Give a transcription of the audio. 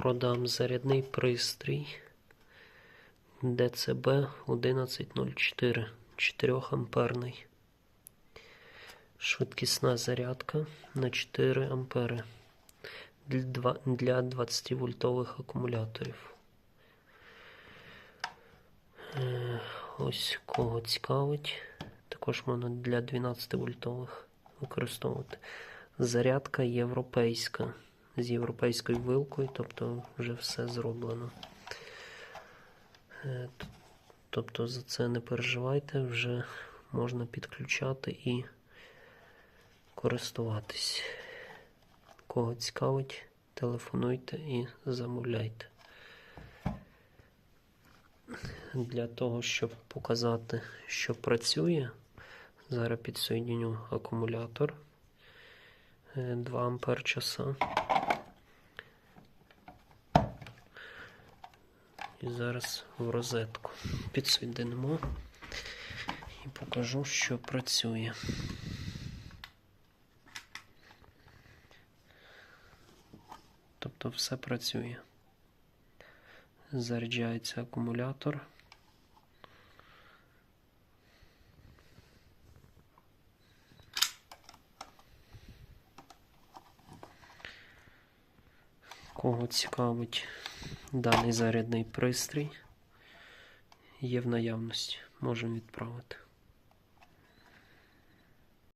Продам зарядний пристрій ДЦБ 1104 4 амперний. Швидкісна зарядка на 4 ампери для 20 вольтових акумуляторів. Е, Ось кого цікавить. Також можна для 12 вольтових використовувати. Зарядка європейська з європейською вилкою, тобто вже все зроблено. Е, Тобто за це не переживайте, вже можна підключати і користуватись. Кого цікавить, телефонуйте і замовляйте. Для того, щоб показати, що працює, зараз підсоединю акумулятор е, 2 ампер часа. І зараз в розетку підсвідимо і покажу, що працює. Тобто все працює. Заряджається акумулятор. Кого цікавить даний зарядний пристрій, є в наявності, можемо відправити.